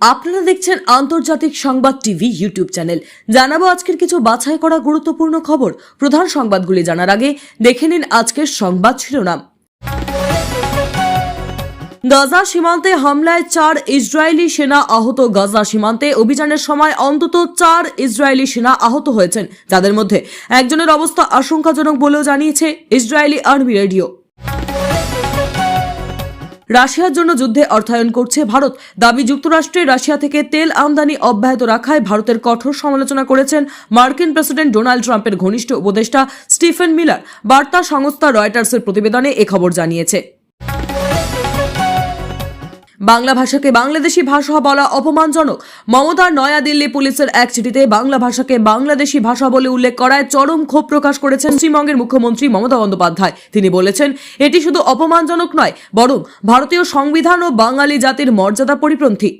আপনারা দেখছেন আন্তর্জাতিক সংবাদ টিভি ইউটিউব চ্যানেল। জানাব আজকের কিছু বাছাই করা গুরুত্বপূর্ণ খবর। প্রধান সংবাদগুলি জানার আগে দেখে নিন আজকের সংবাদ শিরোনাম। গাজা সীমান্তে হামলায় চার ইসরায়েলি সেনা আহত। গাজা সীমান্তে অভিযানের সময় অন্তত চার ইসরায়েলি সেনা আহত হয়েছেন। যাদের মধ্যে একজনের অবস্থা আশঙ্কাজনক বলেও জানিয়েছে ইসরায়েলি আর্মি রেডিও। রাশিয়ার জন্য যুদ্ধে অর্থায়ন করছে ভারত। দাবি, যুক্তরাষ্ট্রে রাশিয়া থেকে তেল আমদানি অব্যাহত রাখায় ভারতের কঠোর সমালোচনা করেছেন মার্কিন প্রেসিডেন্ট ডোনাল্ড ট্রাম্পের ঘনিষ্ঠ উপদেষ্টা স্টিফেন মিলার। বার্তা সংস্থা রয়টার্সের প্রতিবেদনে এ খবর জানিয়েছে। বাংলা ভাষাকে বাংলাদেশি ভাষা বলা অপমানজনক। মমতার নয়াদিল্লি পুলিশের এক চিঠিতে বাংলা ভাষাকে বাংলাদেশি ভাষা বলে উল্লেখ করায় চরম ক্ষোভ প্রকাশ করেছেন পশ্চিমবঙ্গের মুখ্যমন্ত্রী মমতা বন্দ্যোপাধ্যায়। তিনি বলেছেন, এটি শুধু অপমানজনক নয়, বরং ভারতীয় সংবিধান ও বাঙালি জাতির মর্যাদা পরিপন্থী।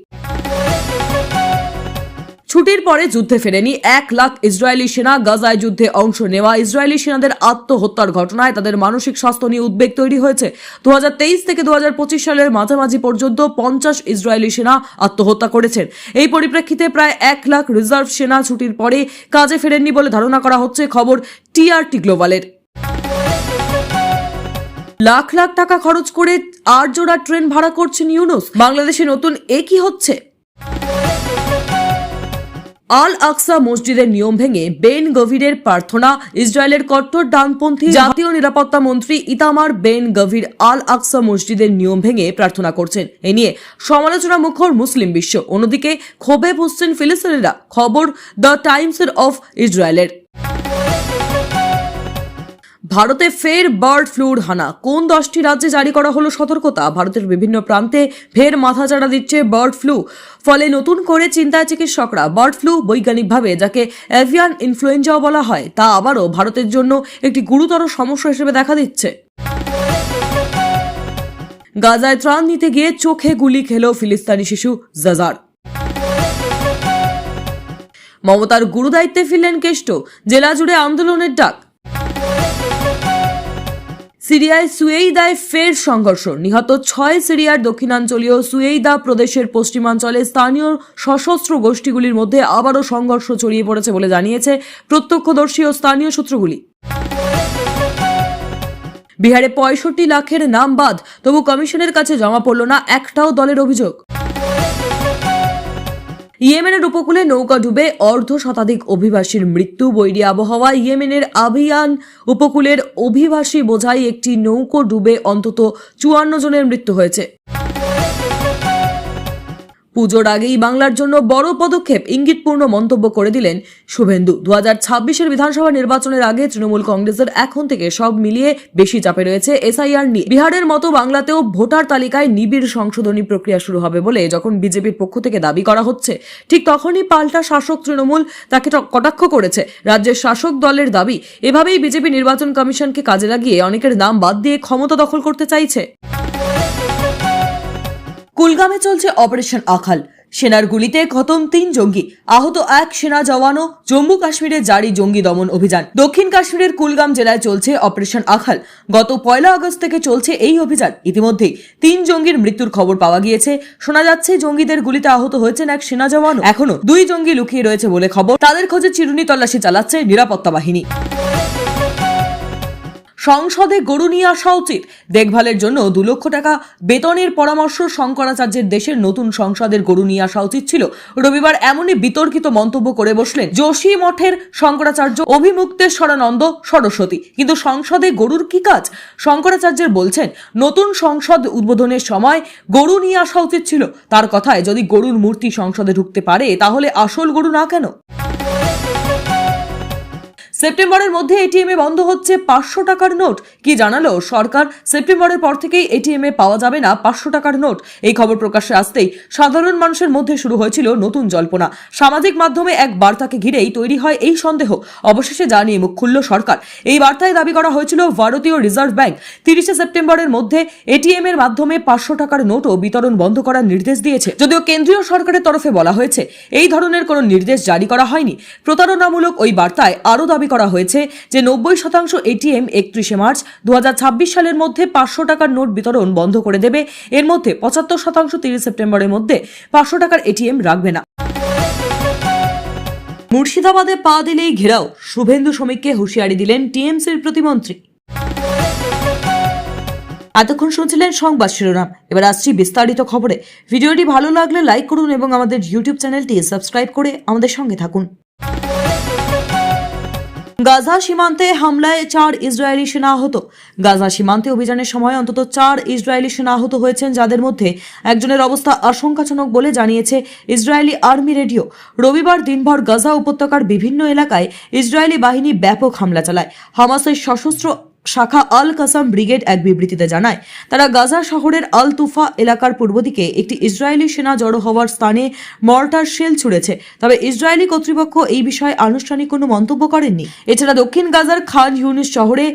ছুটির পরে যুদ্ধে ফেরেনি এক লাখ ইসরায়েলি সেনা। গাজায় যুদ্ধে অংশ নেওয়া ইসরায়েলি সেনাদের আত্মহত্যার ঘটনায় তাদের মানসিক স্বাস্থ্য নিয়ে উদ্বেগ তৈরি হয়েছে। দু হাজার তেইশ থেকে দু হাজার পঁচিশ সালের মাঝামাঝি পর্যন্ত পঞ্চাশ ইসরায়েলি সেনা আত্মহত্যা করেছেন। এই পরিপ্রেক্ষিতে প্রায় এক লাখ রিজার্ভ সেনা ছুটির পরে কাজে ফেরেননি বলে ধারণা করা হচ্ছে, খবর টিআরটি গ্লোবালের। লাখ লাখ টাকা খরচ করে আর জোড়া ট্রেন ভাড়া করছেন ইউনুস। বাংলাদেশে নতুন এ কি হচ্ছে? আল আকসা মসজিদের নিয়ম ভেঙে বেন গভীরের প্রার্থনা, ইসরায়েলের কট্টর ডানপন্থী জাতীয় নিরাপত্তা মন্ত্রী ইতামার বেন গভীর আল আকসা মসজিদের নিয়ম ভেঙে প্রার্থনা করছেন। এ নিয়ে সমালোচনা মুখর মুসলিম বিশ্ব। অন্যদিকে ক্ষোভে বুঝছেন ফিলিস্তিনিরা খবর দ্য টাইমসের অফ ইসরায়েলের। ভারতে ফের বার্ড ফ্লুর হানা। কোন দশটি রাজ্যে জারি করা হলো সতর্কতা? ভারতের বিভিন্ন প্রান্তে ফের মাথাচাড়া দিচ্ছে বার্ড ফ্লু। ফলে নতুন করে চিন্তায় চিকিৎসকরা বার্ড ফ্লু বৈজ্ঞানিকভাবে যাকে এভিয়ান ইনফ্লুয়েঞ্জাও বলা হয়, তা আবারও ভারতের জন্য একটি গুরুতর সমস্যা হিসেবে দেখা দিচ্ছে। গাজায় ত্রাণ নিতে গিয়ে চোখে গুলি খেল ফিলিস্তানি শিশু জাজার। মমতার গুরুদায়িত্বে ফিরলেন কেষ্ট। জেলা জুড়ে আন্দোলনের ডাক। সিরিয়ায় সুয়েইদায় ফের সংঘর্ষ। নিহত ছয় সিরিয়ার দক্ষিণাঞ্চলীয় সুয়েইদা প্রদেশের পশ্চিমাঞ্চলে স্থানীয় সশস্ত্র গোষ্ঠীগুলির মধ্যে আবারও সংঘর্ষ ছড়িয়ে পড়েছে বলে জানিয়েছে প্রত্যক্ষদর্শী ও স্থানীয় সূত্রগুলি। বিহারে পঁয়ষট্টি লাখের নাম বাদ, তবু কমিশনের কাছে জমা পড়ল না একটাও দলের অভিযোগ। ইয়েমেনের উপকূলে নৌকা ডুবে অর্ধ শতাধিক অভিবাসীর মৃত্যু, বৈরী আবহাওয়া, ইয়েমেনের আভিয়ান উপকূলের অভিবাসী বোঝাই একটি নৌকো ডুবে অন্তত চুয়ান্ন জনের মৃত্যু হয়েছে। পুজোর আগেই বাংলার জন্য বড় পদক্ষেপ ইঙ্গিতপূর্ণ মন্তব্য করে দিলেন শুভেন্দু। দু হাজার ছাব্বিশের বিধানসভা নির্বাচনের আগে তৃণমূল কংগ্রেসের এখন থেকে সব মিলিয়ে বেশি চাপে রয়েছে এসআইআর নিয়ে। বিহারের মতো বাংলাতেও ভোটার তালিকায় নিবিড় সংশোধনী প্রক্রিয়া শুরু হবে বলে যখন বিজেপির পক্ষ থেকে দাবি করা হচ্ছে, ঠিক তখনই পাল্টা শাসক তৃণমূল তাকে কটাক্ষ করেছে। রাজ্যের শাসক দলের দাবি, এভাবেই বিজেপি নির্বাচন কমিশনকে কাজে লাগিয়ে অনেকের নাম বাদ দিয়ে ক্ষমতা দখল করতে চাইছে। কুলগামে চলছে অপারেশন আখাল। সেনার গুলিতে খতম তিন জঙ্গি। আহত এক সেনা জওয়ানও জম্মু কাশ্মীরে জারি জঙ্গি দমন অভিযান। দক্ষিণ কাশ্মীরের কুলগাম জেলায় চলছে অপারেশন আখাল। গত পয়লা আগস্ট থেকে চলছে এই অভিযান। ইতিমধ্যেই তিন জঙ্গির মৃত্যুর খবর পাওয়া গিয়েছে। শোনা যাচ্ছে, জঙ্গিদের গুলিতে আহত হয়েছেন এক সেনা জওয়ান এখনও দুই জঙ্গি লুকিয়ে রয়েছে বলে খবর। তাদের খোঁজে চিরুনি তল্লাশি চালাচ্ছে নিরাপত্তা বাহিনী। সংসদে গরু নিয়ে আসা উচিত। দেখভালের জন্য দু লক্ষ টাকা বেতনের পরামর্শ শঙ্করাচার্যের দেশের নতুন সংসদের গরু নিয়ে আসা উচিত ছিল। রবিবার এমনই বিতর্কিত মন্তব্য করে বসলেন যোশী মঠের শঙ্করাচার্য অভিমুক্তেশ্বরানন্দ সরস্বতী। কিন্তু সংসদে গরুর কি কাজ? শঙ্করাচার্যের বলছেন, নতুন সংসদ উদ্বোধনের সময় গরু নিয়ে আসা উচিত ছিল। তার কথায় যদি গরুর মূর্তি সংসদে ঢুকতে পারে, তাহলে আসল গরু না কেন? সেপ্টেম্বরের মধ্যে এটিএমে বন্ধ হচ্ছে পাঁচশো টাকার নোট। কি জানালো সরকার? সেপ্টেম্বরের পর থেকেই এটিএমে পাওয়া যাবে না পাঁচশো টাকার নোট। এই খবর প্রকাশ্যে আসতেই সাধারণ মানুষের মধ্যে শুরু হয়েছিল নতুন জল্পনা। সামাজিক মাধ্যমে এক বার্তাকে ঘিরেই তৈরি হয় এই সন্দেহ। অবশেষে জানিয়ে মুখ খুলল সরকার। এই বার্তায় দাবি করা হয়েছিল ভারতীয় রিজার্ভ ব্যাংক তিরিশে সেপ্টেম্বরের মধ্যে এটিএম এর মাধ্যমে পাঁচশো টাকার নোটও বিতরণ বন্ধ করার নির্দেশ দিয়েছে। যদিও কেন্দ্রীয় সরকারের তরফে বলা হয়েছে, এই ধরনের কোনো নির্দেশ জারি করা হয়নি। প্রতারণামূলক ওই বার্তায় আরও দাবি করা হয়েছে যে নব্বই শতাংশ এটিএম একত্রিশে মার্চ দু হাজার ছাব্বিশ সালের মধ্যে পাঁচশো টাকার নোট বিতরণ বন্ধ করে দেবে। এর মধ্যে পঁচাত্তর শতাংশ তিরিশ সেপ্টেম্বরের মধ্যে পাঁচশো টাকার এটিএম রাখবে না। মুর্শিদাবাদে পা দিলেই ঘেরাও, শুভেন্দু শ্রমিককে হুঁশিয়ারি দিলেন টিএমসির প্রতিমন্ত্রী। এতক্ষণ শুনছিলেন সংবাদ শিরোনাম। এবার আসছি বিস্তারিত খবরে। ভিডিওটি ভালো লাগলে লাইক করুন এবং আমাদের ইউটিউব চ্যানেলটি সাবস্ক্রাইব করে আমাদের সঙ্গে থাকুন। গাজা সীমান্তে হামলায় চার ইসরায়েলি সেনা আহত গাজা সীমান্তে অভিযানের সময় অন্তত চার ইসরায়েলি সেনা আহত হয়েছেন, যাদের মধ্যে একজনের অবস্থা আশঙ্কাজনক বলে জানিয়েছে ইসরায়েলি আর্মি রেডিও। রবিবার দিনভর গাজা উপত্যকার বিভিন্ন এলাকায় ইসরায়েলি বাহিনী ব্যাপক হামলা চালায়। হামাসের সশস্ত্র শাখা আল কাসাম ব্রিগেড এক বিবৃতিতে জানায়, তারা গাজা শহরের আল তুফা এলাকার পূর্ব দিকে একটি ইসরায়েলি সেনা জড়ো হওয়ার স্থানে মর্টার শেল ছুড়েছে। তবে ইসরায়েলি কর্তৃপক্ষ এই বিষয়ে আনুষ্ঠানিক কোনো মন্তব্য করেননি। এছাড়া দক্ষিণ গাজার খান ইউনিস শহরে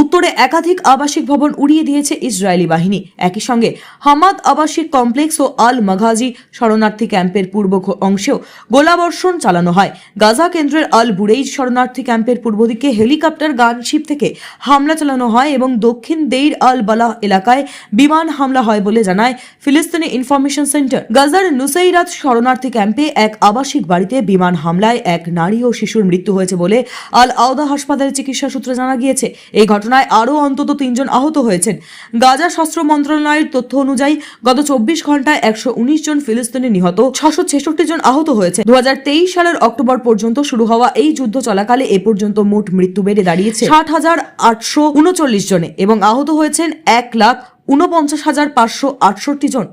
উত্তরে একাধিক আবাসিক ভবন উড়িয়ে দিয়েছে ইসরায়েলি বাহিনী। একই সঙ্গে হামাদ আবাসিক কমপ্লেক্স ও আল মাঘাজি শরণার্থী ক্যাম্পের পূর্ব অংশেও গোলাবর্ষণ চালানো হয়। গাজা কেন্দ্রের আল বুরেইজ শরণার্থী ক্যাম্পের পূর্ব দিকে হেলিকপ্টার, গানশিপ থেকে হামলা চালানো হয় এবং দক্ষিণ দেইর আল বালাহ এলাকায় বিমান হামলা হয় বলে জানায় ফিলিস্তিনি ইনফরমেশন সেন্টার। গাজার নুসাইরাত শরণার্থী ক্যাম্পে এক আবাসিক বাড়িতে বিমান হামলায় এক নারী ও শিশুর মৃত্যু হয়েছে বলে আল আওদা হাসপাতালে চিকিৎসা সূত্রে জানা গিয়েছে। এই ঘটনায় আরও অন্তত তিনজন আহত হয়েছেন। গাজা স্বাস্থ্য মন্ত্রণালয়ের তথ্য অনুযায়ী গত চব্বিশ ঘন্টায় একশো উনিশ জন ফিলিস্তিনি নিহত, ছশো ছেষট্টি জন আহত হয়েছে। দু হাজার তেইশ সালের অক্টোবর পর্যন্ত শুরু হওয়া এই যুদ্ধ চলাকালে এ পর্যন্ত মোট মৃত্যু বেড়ে দাঁড়িয়েছে ষাট হাজার আটশো উনচল্লিশ জনে এবং আহত হয়েছেন এক লাখ উনপঞ্চাশ হাজার পাঁচশো আটষট্টি জন।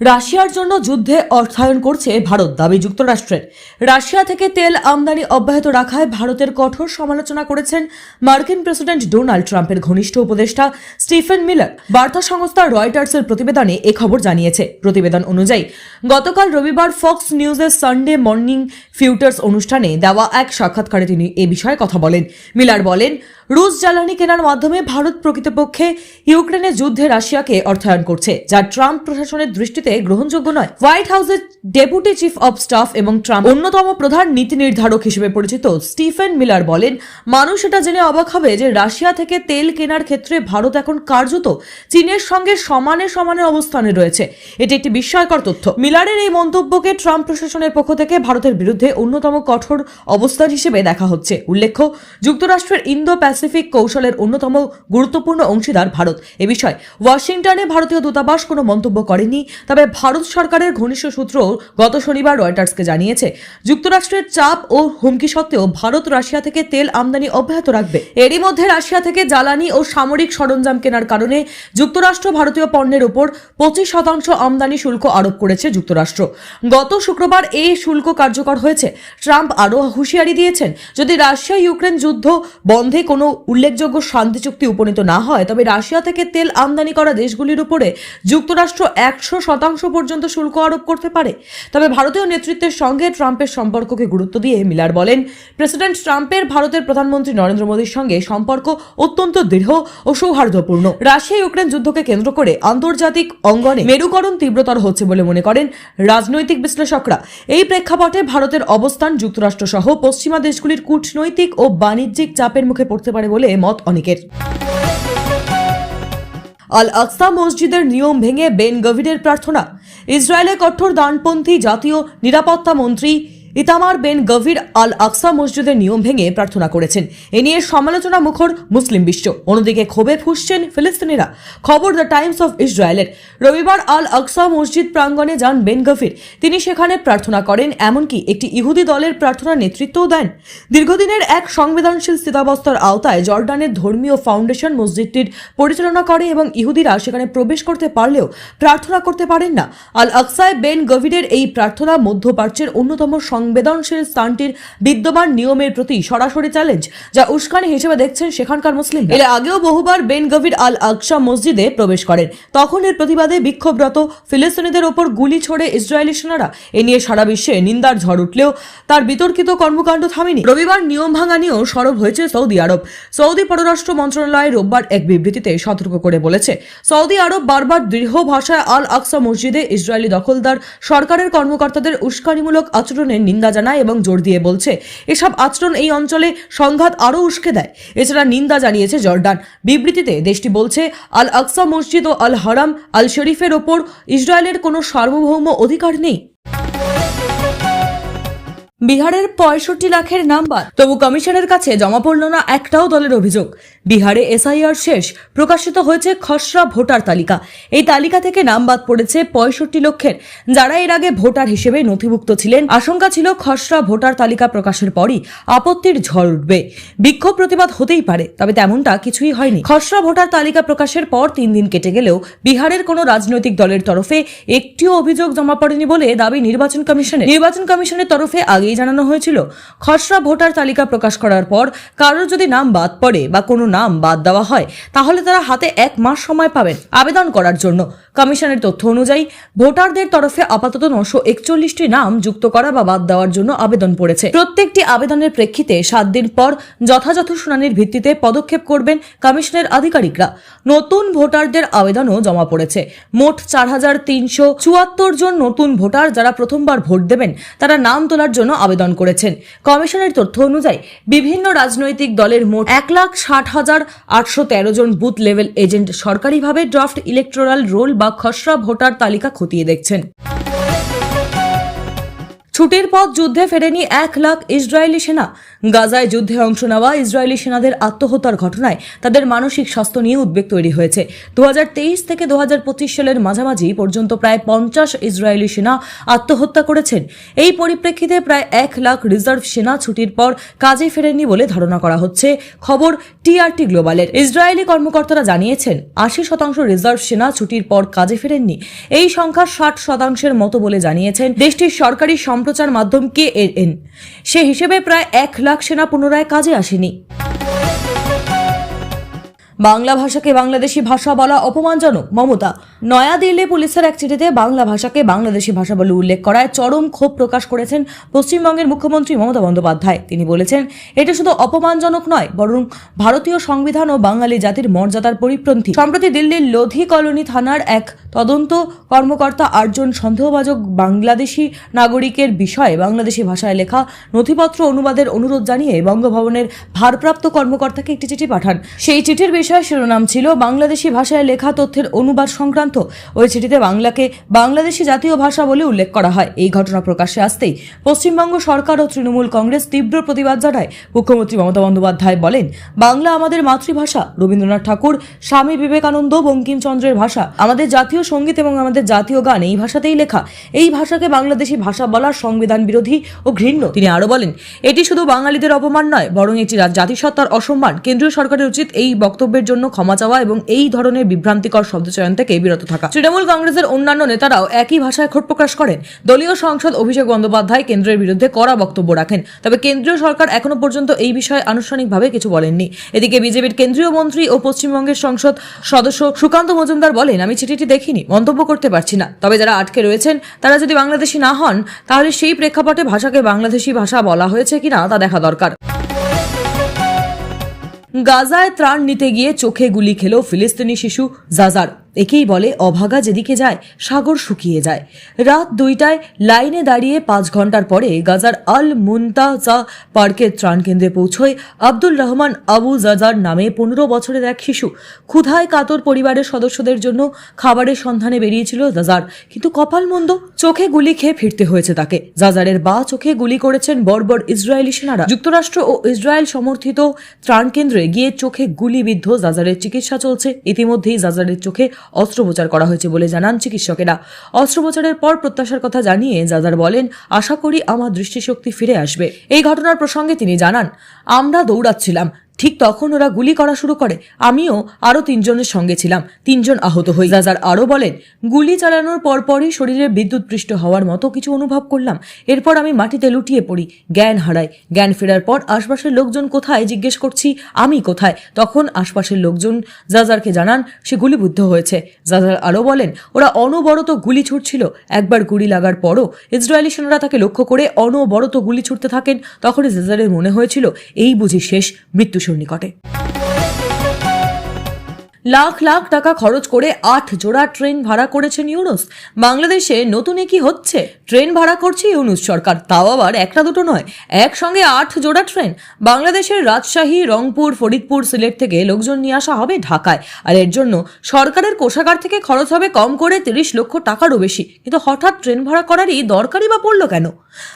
রাশিয়ার জন্য যুদ্ধে অর্থায়ন করছে ভারত দাবি যুক্তরাষ্ট্রের। রাশিয়া থেকে তেল আমদানি অব্যাহত রাখায় ভারতের কঠোর সমালোচনা করেছেন মার্কিন প্রেসিডেন্ট ডোনাল্ড ট্রাম্পের ঘনিষ্ঠ উপদেষ্টা স্টিফেন মিলার। বার্তা সংস্থা রয়টার্সের প্রতিবেদনে এ খবর জানিয়েছে। প্রতিবেদন অনুযায়ী, গতকাল রবিবার ফক্স নিউজের সানডে মর্নিং ফিউটার্স অনুষ্ঠানে দেওয়া এক সাক্ষাৎকারে তিনি এ বিষয়ে কথা বলেন। মিলার বলেন, রুশ জ্বালানি কেনার মাধ্যমে ভারত প্রকৃতপক্ষে ইউক্রেনের যুদ্ধে রাশিয়াকে অর্থায়ন করছে, যা ট্রাম্প প্রশাসনের দৃষ্টিতে গ্রহণযোগ্য নয়। হোয়াইট হাউসের ডেপুটি চিফ অব স্টাফ এবং ট্রাম্প অন্যতম প্রধান নীতি নির্ধারক হিসেবে পরিচিত স্টিফেন মিলার বলেন, মানুষ এটা জেনে অবাক হবে যে রাশিয়া থেকে তেল কেনার ক্ষেত্রে ভারত এখন কার্যত চীনের সঙ্গে সমানে সমানে অবস্থানে রয়েছে। এটি একটি বিস্ময়কর তথ্য। মিলারের এই মন্তব্যকে ট্রাম্প প্রশাসনের পক্ষ থেকে ভারতের বিরুদ্ধে অন্যতম কঠোর অবস্থান হিসেবে দেখা হচ্ছে। উল্লেখ্য, যুক্তরাষ্ট্রের ইন্দো প্যাসিফিক কৌশলের অন্যতম গুরুত্বপূর্ণ অংশীদার ভারত। এ বিষয়ে ওয়াশিংটনে ভারতীয় দূতাবাস কোনো মন্তব্য করেনি, তবে ভারত সরকারের ঘনিষ্ঠ সূত্র গত শনিবার রয়টার্সকে জানিয়েছে, যুক্তরাষ্ট্রের চাপ ও হুমকি সত্ত্বেও ভারত রাশিয়া থেকে তেল আমদানি অব্যাহত রাখবে। এরই মধ্যে রাশিয়া থেকে জ্বালানি ও সামরিক সরঞ্জাম কেনার কারণে যুক্তরাষ্ট্র ভারতীয় পণ্যের উপর পঁচিশ শতাংশ আমদানি শুল্ক আরোপ করেছে যুক্তরাষ্ট্র। গত শুক্রবার এই শুল্ক কার্যকর হয়েছে। ট্রাম্প আরও হুঁশিয়ারি দিয়েছেন, যদি রাশিয়া ইউক্রেন যুদ্ধ বন্ধে কোনো উল্লেখযোগ্য শান্তি চুক্তি উপনীত না হয়, তবে রাশিয়া থেকে তেল আমদানি করা দেশগুলির উপরে যুক্তরাষ্ট্র একশো শতাংশ পর্যন্ত শুল্ক আরোপ করতে পারে। তবে ভারতীয় নেতৃত্বের সঙ্গে ট্রাম্পের সম্পর্ককে গুরুত্ব দিয়ে মিলার বলেন, প্রেসিডেন্ট ট্রাম্পের ভারতের প্রধানমন্ত্রী নরেন্দ্র মোদীর সঙ্গে সম্পর্ক অত্যন্ত দৃঢ় ও সৌহার্দ্যপূর্ণ। রাশিয়া ইউক্রেন যুদ্ধকে কেন্দ্র করে আন্তর্জাতিক অঙ্গনে মেরুকরণ তীব্রতর হচ্ছে বলে মনে করেন রাজনৈতিক বিশ্লেষকরা। এই প্রেক্ষাপটে ভারতের অবস্থান যুক্তরাষ্ট্র সহ পশ্চিমা দেশগুলির কূটনৈতিক ও বাণিজ্যিক চাপের মুখে পড়তে পারে বলে মত অনেকের। আল আকসা মসজিদের নিয়ম ভেঙে বেন গভিডের প্রার্থনা। ইসরায়েলে কঠোর দানপন্থী জাতীয় নিরাপত্তা মন্ত্রী ইতামার বেন গভির আল আকসা মসজিদের নিয়ম ভেঙে প্রার্থনা করেছেন। এ নিয়ে সমালোচনা মুখর মুসলিম বিশ্ব। অন্যদিকে ক্ষোভে ফুসছেন ফিলিস্তিনিরা। খবর দ্য টাইমস অফ ইসরায়েলের। রবিবার আল আকসা মসজিদ প্রাঙ্গণে যান বেন গভির। তিনি সেখানে প্রার্থনা করেন, এমনকি একটি ইহুদি দলের প্রার্থনার নেতৃত্বও দেন। দীর্ঘদিনের এক সংবেদনশীল স্থিতাবস্থার আওতায় জর্ডানের ধর্মীয় ফাউন্ডেশন মসজিদটির পরিচালনা করে এবং ইহুদিরা সেখানে প্রবেশ করতে পারলেও প্রার্থনা করতে পারেন না। আল আকসায় বেন গভিডের এই প্রার্থনা মধ্যপ্রাচ্যের অন্যতম সংবেদনশীল স্থানটির বিদ্যমান নিয়মের প্রতি সরাসরি চ্যালেঞ্জ যা উস্কানি হিসেবে দেখছেন সেখানকার মুসলিম এর আগেও বহুবার বেন গভির আল আকসা মসজিদে প্রবেশ করেন। তখন এর প্রতিবাদে বিক্ষোভরত ফিলিস্তিনিদের ওপর গুলি ছোড়ে ইসরায়েলি সেনারা। এ নিয়ে সারা বিশ্বে নিন্দার ঝড় উঠলেও তার বিতর্কিত কর্মকাণ্ড থামেনি। রবিবার নিয়ম ভাঙা নিয়েও সরব হয়েছে সৌদি আরব। সৌদি পররাষ্ট্র মন্ত্রণালয় রোববার এক বিবৃতিতে সতর্ক করে বলেছে, সৌদি আরব বারবার দৃঢ় ভাষায় আল আকসা মসজিদে ইসরায়েলি দখলদার সরকারের কর্মকর্তাদের উস্কানিমূলক আচরণের নিন্দা জানায় এবং জোর দিয়ে বলছে, এসব আচরণ এই অঞ্চলে সংঘাত আরও উস্কে দেয়। এছাড়া নিন্দা জানিয়েছে জর্ডান বিবৃতিতে দেশটি বলছে, আল আকসা মসজিদ ও আল হারাম, আল শরীফের ওপর ইসরায়েলের কোনো সার্বভৌম অধিকার নেই। বিহারের পঁয়ষট্টি লাখের নাম্বার। তবু কমিশনের কাছে জমা পড়ল না একটাও দলের অভিযোগ। বিহারে এসআইআর শেষ, প্রকাশিত হয়েছে খসড়া ভোটার তালিকা। এই তালিকা থেকে নাম বাদ পড়েছে পঁয়ষট্টি লক্ষের, যারা এর আগে ভোটার হিসেবে নথিভুক্ত ছিলেন। আশঙ্কা ছিল খসড়া ভোটার তালিকা প্রকাশের পরই আপত্তির ঝড় উঠবে। বিক্ষোভ প্রতিবাদ হতেই পারে, তবে তেমনটা কিছুই হয়নি। খসড়া ভোটার তালিকা প্রকাশের পর তিন দিন কেটে গেলেও বিহারের কোনো রাজনৈতিক দলের তরফে একটিও অভিযোগ জমা পড়েনি বলে দাবি নির্বাচন কমিশনের। নির্বাচন কমিশনের তরফে আগেই জানানো হয়েছিল, খসড়া ভোটার তালিকা প্রকাশ করার পর কারোর যদি নাম বাদ পড়ে বা কোনো নাম বাদ দেওয়া হয়, তাহলে তারা হাতে এক মাস সময় পাবেন আবেদন করার জন্য। কমিশনের তথ্য অনুযায়ী, ভোটারদের তরফে আপাতত নশো একচল্লিশটি নাম যুক্ত করা বা বাদ দেওয়ার জন্য আবেদন পড়েছে। প্রত্যেকটি আবেদনের প্রেক্ষিতে সাত দিন পর যথাযথ শুনানির ভিত্তিতে পদক্ষেপ করবেন কমিশনের আধিকারিকরা। নতুন ভোটারদের আবেদনও জমা পড়েছে। মোট চার হাজার তিনশো চুয়াত্তর জন নতুন ভোটার যারা প্রথমবার ভোট দেবেন, তারা নাম তোলার জন্য আবেদন করেছেন। কমিশনের তথ্য অনুযায়ী, বিভিন্ন রাজনৈতিক দলের মোট এক লাখ ষাট হাজার আটশো তেরো জন বুথ লেভেল এজেন্ট সরকারিভাবে ড্রাফট ইলেকট্রাল রোল বা খসড়া ভোটার তালিকা খতিয়ে দেখছেন। ছুটির পথ যুদ্ধে ফেরেনি এক লাখ ইসরায়েলি সেনা। গাজায় যুদ্ধে অংশ নেওয়া ইসরায়েলি সেনাদের আত্মহত্যার ঘটনায় তাদের মানসিক স্বাস্থ্য নিয়ে উদ্বেগ তৈরি হয়েছে। দু থেকে দু সালের মাঝামাঝি পর্যন্ত প্রায় পঞ্চাশ ইসরায়েলি সেনা আত্মহত্যা করেছেন। এই পরিপ্রেক্ষিতে প্রায় এক লাখ রিজার্ভ সেনা ছুটির পর কাজে ফেরেননি বলে ধারণা করা হচ্ছে, খবর টিআরটি গ্লোবালের। ইসরায়েলি কর্মকর্তারা জানিয়েছেন, আশি শতাংশ রিজার্ভ সেনা ছুটির পর কাজে ফেরেননি। এই সংখ্যা ষাট শতাংশের মতো বলে জানিয়েছেন দেশটির সরকারি সম্প্রচার মাধ্যম কে এন। সে হিসেবে প্রায় এক লাখ সেনা পুনরায় কাজে আসেনি। বাংলা ভাষাকে বাংলাদেশি ভাষা বলা অপমানজনক। মমতা, নয়াদিল্লি পুলিশের এক চিঠিতে বাংলা ভাষাকে বাংলাদেশি ভাষা বলে উল্লেখ করায় চরম ক্ষোভ প্রকাশ করেছেন পশ্চিমবঙ্গের মুখ্যমন্ত্রী মমতা বন্দ্যোপাধ্যায়। তিনি বলেছেন, এটা শুধু অপমানজনক নয়, বরং ভারতীয় সংবিধান ও বাঙালি জাতির মর্যাদার পরিপন্থী। সম্প্রতি দিল্লির লোধি কলোনি থানার এক তদন্ত কর্মকর্তা আটজন সন্দেহভাজক বাংলাদেশি নাগরিকের বিষয়ে বাংলাদেশি ভাষায় লেখা নথিপত্র অনুবাদের অনুরোধ জানিয়ে বঙ্গভবনের ভারপ্রাপ্ত কর্মকর্তাকে একটি চিঠি পাঠান। সেই চিঠির বিষয়ে শিরোনাম ছিল, বাংলাদেশি ভাষায় লেখা তথ্যের অনুবাদ সংক্রান্ত। ওই চিঠিতে বাংলাকে বাংলাদেশি জাতীয় ভাষা বলে উল্লেখ করা হয়। এই ঘটনা প্রকাশ্যে আসতেই পশ্চিমবঙ্গ সরকার ও তৃণমূল কংগ্রেস তীব্র প্রতিবাদ জানায়। মুখ্যমন্ত্রী মমতা বন্দ্যোপাধ্যায় বলেন, বাংলা আমাদের মাতৃভাষা। রবীন্দ্রনাথ ঠাকুর, স্বামী বিবেকানন্দ, বঙ্কিমচন্দ্রের ভাষা। আমাদের জাতীয় সংগীত এবং আমাদের জাতীয় গান এই ভাষাতেই লেখা। এই ভাষাকে বাংলাদেশি ভাষা বলার সংবিধান বিরোধী ও ঘৃণ্য। তিনি আরও বলেন, এটি শুধু বাঙালিদের অপমান নয়, বরং এটি জাতিসত্তার অসম্মান। কেন্দ্রীয় সরকারের উচিত এই বক্তব্যের জন্য ক্ষমা চাওয়া এবং এই ধরনের বিভ্রান্তিকর শব্দচয়ন থেকে বিরত থাকা। তৃণমূল কংগ্রেসের অন্যান্য নেতারাও একই ভাষায় ক্ষোভ প্রকাশ করেন। দলীয় সংসদ অভিষেক বন্দ্যোপাধ্যায় কেন্দ্রের বিরুদ্ধে কড়া বক্তব্য রাখেন। তবে কেন্দ্রীয় সরকার এখনও পর্যন্ত এই বিষয়ে আনুষ্ঠানিকভাবে কিছু বলেননি। এদিকে বিজেপির কেন্দ্রীয় মন্ত্রী ও পশ্চিমবঙ্গের সংসদ সদস্য সুকান্ত মজুমদার বলেন, আমি চিঠিটি দেখিনি, মন্তব্য করতে পারছি না। তবে যারা আটকে রয়েছেন, তারা যদি বাংলাদেশি না হন, তাহলে সেই প্রেক্ষাপটে ভাষাকে বাংলাদেশি ভাষা বলা হয়েছে কিনা তা দেখা দরকার। গাজায় ত্রাণ নিতে গিয়ে চোখে গুলি খেল ফিলিস্তিনি শিশু জাজার। একেই বলে অভাগা যেদিকে যায়, সাগর শুকিয়ে যায়। রাত দুইটায় লাইনে দাঁড়িয়ে পাঁচ ঘণ্টার পরে গাজার আল মুনতাজা পার্কের ত্রাণ কেন্দ্রে পৌঁছয় আব্দুল রহমান আবু জাজার নামে পনেরো বছরের এক শিশু। ক্ষুধায় কাতর পরিবারের সদস্যদের জন্য খাবারের সন্ধানে বেরিয়েছিল জাজার। কিন্তু কপাল মন্দ, চোখে গুলি খেয়ে ফিরতে হয়েছে তাকে। জাজারের বা চোখে গুলি করেছেন বর্বর ইসরায়েলি সেনারা। যুক্তরাষ্ট্র ও ইসরায়েল সমর্থিত ত্রাণ কেন্দ্রে গিয়ে চোখে গুলিবিদ্ধ জাজারের চিকিৎসা চলছে। ইতিমধ্যেই জাজারের চোখে অস্ত্রোপচার করা হয়েছে বলে জানান চিকিৎসকেরা। অস্ত্রোপচারের পর প্রত্যাশার কথা জানিয়ে জাজার বলেন, আশা করি আমার দৃষ্টিশক্তি ফিরে আসবে। এই ঘটনার প্রসঙ্গে তিনি জানান, আমরা দৌড়াচ্ছিলাম ঠিক তখন ওরা গুলি করা শুরু করে। আমিও আরও তিনজনের সঙ্গে ছিলাম। তিনজন আহত হই জাজার আরও বলেন, গুলি চালানোর পরপরই শরীরে বিদ্যুৎপৃষ্ট হওয়ার মতো কিছু অনুভব করলাম। এরপর আমি মাটিতে লুটিয়ে পড়ি, জ্ঞান হারাই। জ্ঞান ফেরার পর আশপাশের লোকজন কোথায় জিজ্ঞেস করছি, আমি কোথায়? তখন আশপাশের লোকজন জাজারকে জানান, সে গুলিবুদ্ধ হয়েছে। জাজার আরও বলেন, ওরা অনবরত গুলি ছুটছিল একবার গুলি লাগার পরও ইসরায়েলি সেনারা তাকে লক্ষ্য করে অনবরত গুলি ছুটতে থাকেন। তখনই জাজারের মনে হয়েছিল, এই বুঝি শেষ, মৃত্যু নিকটে। লাখ লাখ টাকা খরচ করে আট জোড়া ট্রেন ভাড়া করেছেন ইউনুস। বাংলাদেশে নতুন কি হচ্ছে? ট্রেন ভাড়া করছে ইউনুস সরকার, তাও আবার একটা দুটো নয়, একসঙ্গে আট জোড়া ট্রেন। বাংলাদেশের রাজশাহী, রংপুর, ফরিদপুর, সিলেট থেকে লোকজন নিয়ে আসা হবে ঢাকায়। আর এর জন্য সরকারের কোষাগার থেকে খরচ হবে কম করে তিরিশ লক্ষ টাকারও বেশি। কিন্তু হঠাৎ ট্রেন ভাড়া করারই দরকারই বা পড়ল কেন?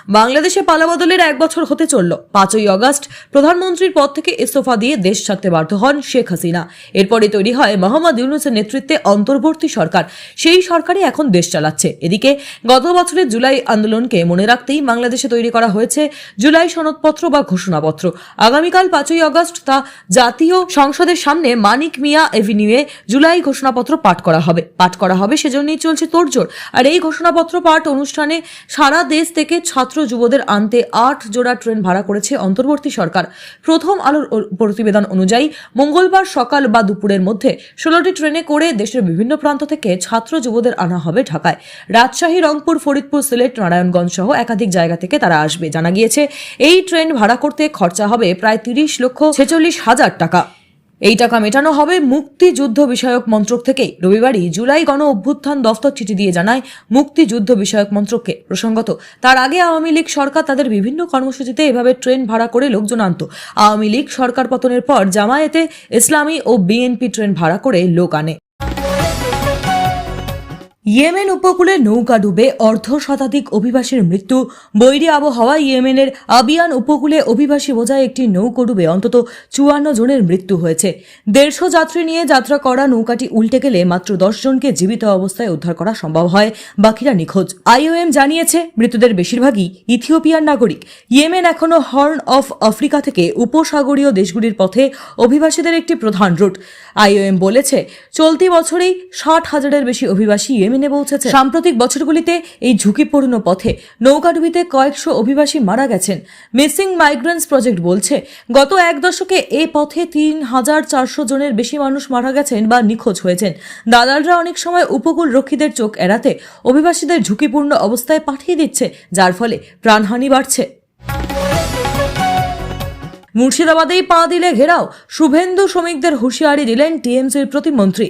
বাংলাদেশে পালাবদলের এক বছর হতে চলল। পাঁচই অগস্ট প্রধানমন্ত্রীর পদ থেকে ইস্তফা দিয়ে দেশ ছাড়তে বাধ্য হন শেখ হাসিনা। এরপরে তৈরি হয়। মোহাম্মদ ইউনুসের নেতৃত্বে অন্তর্বর্তী সরকার। সেই সরকারই এখন দেশ চালাচ্ছে। এদিকে গত বছরের জুলাই আন্দোলনকে মনে রাখতেই বাংলাদেশে তৈরি করা হয়েছে জুলাই সনদপত্র বা ঘোষণাপত্র। আগামীকাল পাঁচই অগস্ট তা জাতীয় সংসদের সামনে মানিক মিয়া এভিনিউয়ে জুলাই ঘোষণাপত্র পাঠ করা হবে। পাঠ করা হবে সেজন্যই চলছে তোড়জোড়। আর এই ঘোষণাপত্র পাঠ অনুষ্ঠানে সারা দেশ থেকে ছাত্র যুবদের আনতে আট জোড়া ট্রেন ভাড়া করেছে অন্তর্বর্তী সরকার। প্রথম আলোর প্রতিবেদন অনুযায়ী মঙ্গলবার সকাল বা দুপুরের মধ্যে ষোলোটি ট্রেনে করে দেশের বিভিন্ন প্রান্ত থেকে ছাত্র যুবদের আনা হবে ঢাকায়। রাজশাহী, রংপুর, ফরিদপুর, সিলেট, নারায়ণগঞ্জ সহ একাধিক জায়গা থেকে তারা আসবে। জানা গিয়েছে, এই ট্রেন ভাড়া করতে খরচা হবে প্রায় তিরিশ লক্ষ ছেচল্লিশ হাজার টাকা। এই টাকা মেটানো হবে মুক্তিযুদ্ধ বিষয়ক মন্ত্রক থেকে রবিবারই জুলাই গণ অভ্যুত্থান দফতর চিঠি দিয়ে জানায় মুক্তিযুদ্ধ বিষয়ক মন্ত্রককে। প্রসঙ্গত, তার আগে আওয়ামী লীগ সরকার তাদের বিভিন্ন কর্মসূচিতে এভাবে ট্রেন ভাড়া করে লোকজন আনত। আওয়ামী লীগ সরকার পতনের পর জামায়াতে ইসলামী ও বিএনপি ট্রেন ভাড়া করে লোক আনে। ইয়েমেন উপকূলে নৌকা ডুবে অর্ধ শতাধিক অভিবাসীর মৃত্যু। বৈরী আবহাওয়া ইয়েমেনের আবিয়ান উপকূলে অভিবাসী বোঝায় একটি নৌকো ডুবে অন্তত চুয়ান্ন জনের মৃত্যু হয়েছে। দেড়শো যাত্রী নিয়ে যাত্রা করা নৌকাটি উল্টে গেলে মাত্র দশ জনকে জীবিত অবস্থায় উদ্ধার করা সম্ভব হয়, বাকিরা নিখোঁজ। আইওএম জানিয়েছে, মৃতদের বেশিরভাগই ইথিওপিয়ার নাগরিক। ইয়েমেন এখনও হর্ন অফ আফ্রিকা থেকে উপসাগরীয় দেশগুলির পথে অভিবাসীদের একটি প্রধান রুট। আইওএম বলেছে, চলতি বছরেই ষাট হাজারের বেশি অভিবাসী ইয়েমেনে পৌঁছেছে সাম্প্রতিক বছরগুলিতে এই ঝুঁকিপূর্ণ পথে নৌকাডুবিতে কয়েকশো অভিবাসী মারা গেছেন। মিসিং মাইগ্রেন্টস প্রজেক্ট বলছে, গত এক দশকে এ পথে তিন হাজার চারশো জনের বেশি মানুষ মারা গেছেন বা নিখোঁজ হয়েছেন। দালালরা অনেক সময় উপকূল রক্ষীদের চোখ এড়াতে অভিবাসীদের ঝুঁকিপূর্ণ অবস্থায় পাঠিয়ে দিচ্ছে, যার ফলে প্রাণহানি বাড়ছে। মুর্শিদাবাদেই পা দিলে ঘেরাও, শুভেন্দু শ্রমিকদের হুঁশিয়ারি দিলেন টিএমসির প্রতিমন্ত্রী।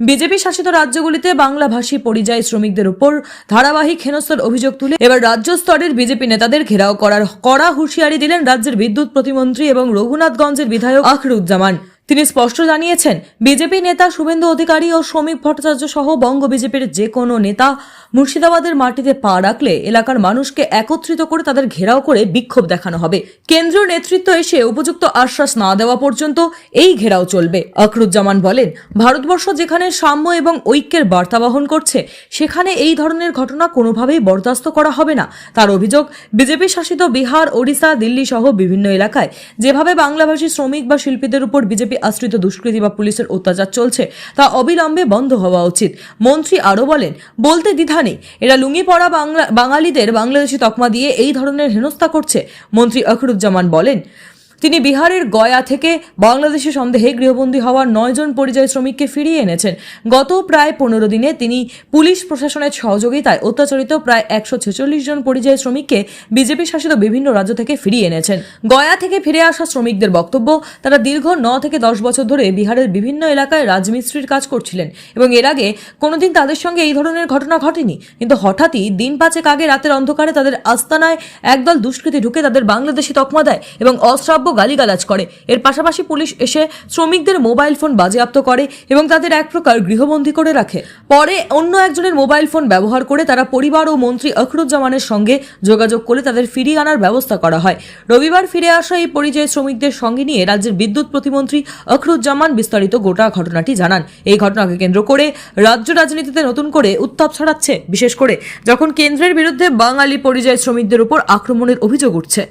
বিজেপি শাসিত রাজ্যগুলিতে বাংলাভাষী পরিযায়ী শ্রমিকদের উপর ধারাবাহিক হেনস্থার অভিযোগ তুলে এবার রাজ্য স্তরের বিজেপি নেতাদের ঘেরাও করার কড়া হুঁশিয়ারি দিলেন রাজ্যের বিদ্যুৎ প্রতিমন্ত্রী এবং রঘুনাথগঞ্জের বিধায়ক আখরুজ্জামান। তিনি স্পষ্ট জানিয়েছেন, বিজেপি নেতা শুভেন্দু অধিকারী ও শ্রমিক ভট্টাচার্য সহ বঙ্গ বিজেপির যে কোনো নেতা মুর্শিদাবাদের মাটিতে পা রাখলে এলাকার মানুষকে একত্রিত করে তাদের ঘেরাও করে বিক্ষোভ দেখানো হবে। কেন্দ্রীয় নেতৃত্ব এসে উপযুক্ত আশ্বাস না দেওয়া পর্যন্ত এই ঘেরাও চলবে। আকরুজ্জামান বলেন, ভারতবর্ষ যেখানে সাম্য এবং ঐক্যের বার্তা বহন করছে, সেখানে এই ধরনের ঘটনা কোনোভাবেই বরদাস্ত করা হবে না। তার অভিযোগ, বিজেপি শাসিত বিহার, ওড়িশা, দিল্লি সহ বিভিন্ন এলাকায় যেভাবে বাংলাভাষী শ্রমিক বা শিল্পীদের উপর বিজেপি আশ্রিত দুষ্কৃতী বা পুলিশের অত্যাচার চলছে, তা অবিলম্বে বন্ধ হওয়া উচিত। মন্ত্রী আরও বলেন, বলতে দ্বিধা নেই এরা লুঙ্গি বাংলা বাঙালিদের বাংলাদেশি তকমা দিয়ে এই ধরনের হেনস্থা করছে, মন্ত্রী আখরুজ্জামান বলেন। তিনি বিহারের গয়া থেকে বাংলাদেশি সন্দেহে গৃহবন্দী হওয়া নয়জন পরিযায়ী শ্রমিককে ফিরিয়ে এনেছেন। গত প্রায় পনেরো দিনে তিনি পুলিশ প্রশাসনের সহযোগিতায় অত্যাচারিত প্রায় একশো ছেচল্লিশ জন পরিযায়ী শ্রমিককে বিজেপি শাসিত বিভিন্ন রাজ্য থেকে ফিরিয়ে এনেছেন। গয়া থেকে ফিরে আসা শ্রমিকদের বক্তব্য, তারা দীর্ঘ ন থেকে দশ বছর ধরে বিহারের বিভিন্ন এলাকায় রাজমিস্ত্রির কাজ করছিলেন এবং এর আগে কোনোদিন তাদের সঙ্গে এই ধরনের ঘটনা ঘটেনি। কিন্তু হঠাৎই দিন পাঁচেক আগে রাতের অন্ধকারে তাদের আস্তানায় একদল দুষ্কৃতী ঢুকে তাদের বাংলাদেশি তকমা দেয় এবং অশ্রাব্য গালিগালাজ করে। এর পাশাপাশি পুলিশ এসে শ্রমিকদের মোবাইল ফোন বাজেয়াপ্ত করে এবং তাদের এক প্রকার গৃহবন্দী করে রাখে। পরে অন্য একজনের মোবাইল ফোন ব্যবহার করে তারা পরিবার ও মন্ত্রী আখরুজ্জামানের সঙ্গে যোগাযোগ করে তাদের ফিরিয়ে আনার ব্যবস্থা করা হয়। রবিবার ফিরে আসা এই পরিযায়ী শ্রমিকদের সঙ্গে নিয়ে রাজ্যের বিদ্যুৎ প্রতিমন্ত্রী আখরুজ্জামান বিস্তারিত গোটা ঘটনাটি জানান। এই ঘটনাকে কেন্দ্র করে রাজ্য রাজনীতিতে নতুন করে উত্তাপ ছড়াচ্ছে, বিশেষ করে যখন কেন্দ্রের বিরুদ্ধে বাঙালি পরিযায়ী শ্রমিকদের উপর আক্রমণের অভিযোগ উঠছে।